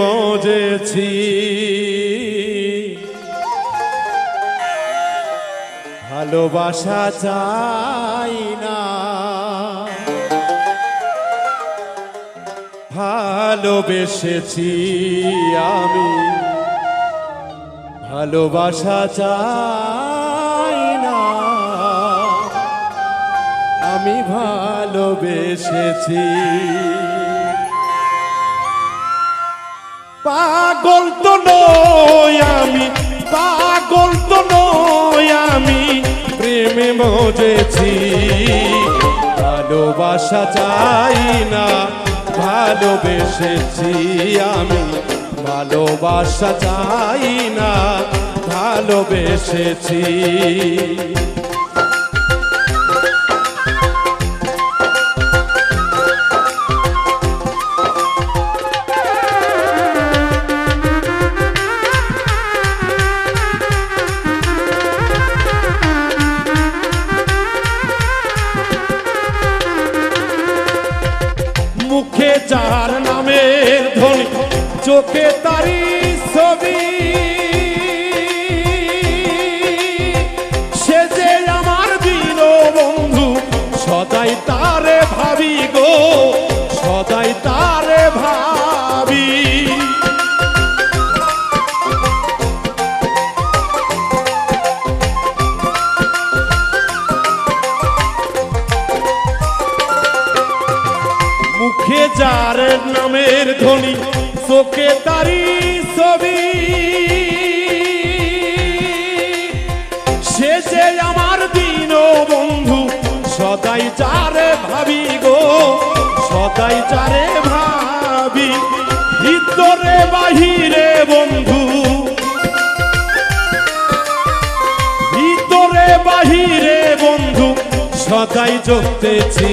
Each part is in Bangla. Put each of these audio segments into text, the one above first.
বজেছি। ভালোবাসা চাই না। ভালোবেসেছি আমি। ভালোবাসা চাই না। আমি ভালোবেসেছি। পাগল তো নই আমি, পাগল তো নই আমি, প্রেমে মজেছি। ভালোবাসা চাই না, ভালোবেসেছি আমি। ভালোবাসা চাই না, ভালোবেসেছি। মুখে যার নামের ধ্বনি চোখে তারি ছবি। সে যে আমার দিন বন্ধু সদাই তারে ভাবি গো, সদাই তারে যার নামের ধ্বনি, চোখে তারি ছবি। সে আমার দিন বন্ধু সদাই চারে ভাবি গো, সদাই চারে ভাবি, ভিতরে বাহিরে বন্ধু। ভিতরে বাহিরে বন্ধু, সদাই চলতেছি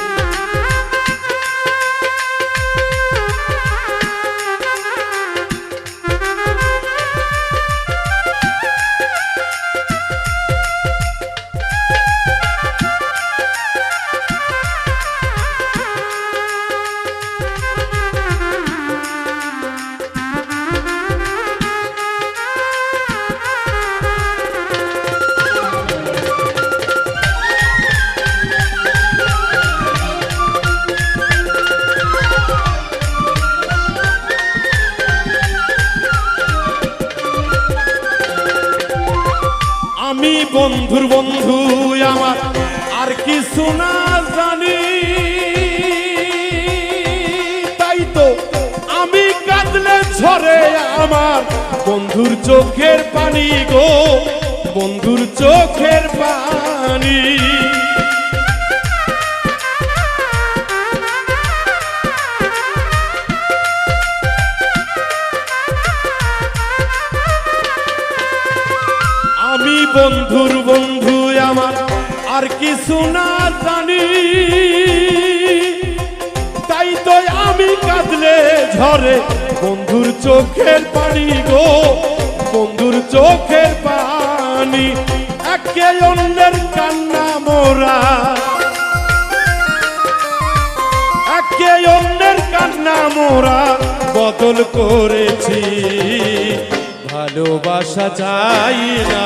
আমি বন্ধুর বন্ধু আমার, আর কিছু না জানি। তাই তো আমি কাঁদলে ঝরে আমার বন্ধুর চোখের পানি গো, বন্ধুর চোখের পানি। বন্ধুর বন্ধু আমার, আর কিছু না জানি। তাই তো আমি কাঁদলে ঝরে বন্ধুর চোখের পানি গো, বন্ধুর চোখের পানি, একে অন্যের কান্না মোরা। একে অন্যের কান্না মোরা, বদল করেছি। ভালোবাসা চাই না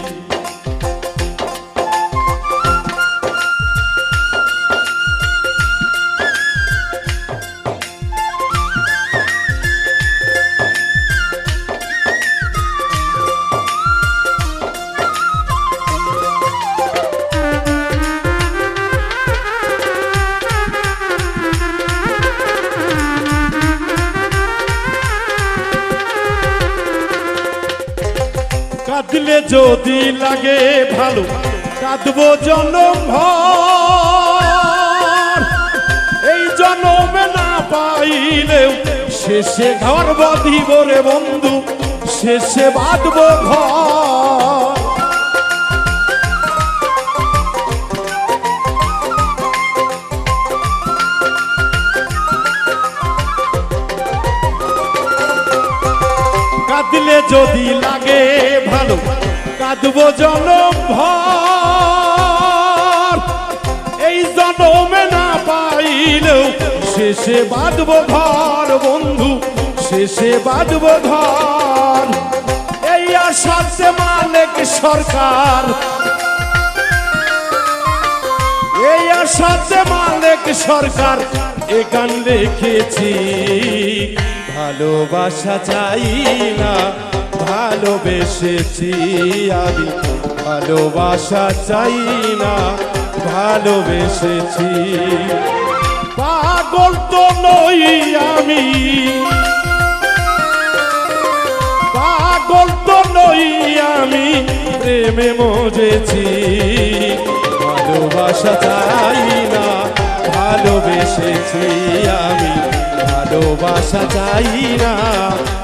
কাঁদলে যদি লাগে ভালো, কাঁদব জনম এই জনমে না পাইলেও শেষে ঘর বাঁধিব রে বন্ধু, শেষে বাঁধব ঘর। যদি লাগে ভালো, কাঁদবো জনম ভর। এই জনমে না পাইলেও শেষে বাঁধবো ঘর, বন্ধু, শেষে বাঁধবো ঘর। এই আশাতে মালিক সরকার, এই আশাতে মালিক সরকার, এ গান লিখেছি, ভালোবাসা চাই না। ভালোবেসেছি আমি। ভালোবাসা চাই না, ভালোবেসেছি। পাগল তো নই আমি। পাগল তো নই আমি, প্রেমে মজেছি। ভালোবাসা চাই না, ভালোবেসেছি আমি। ভালোবাসা চাই না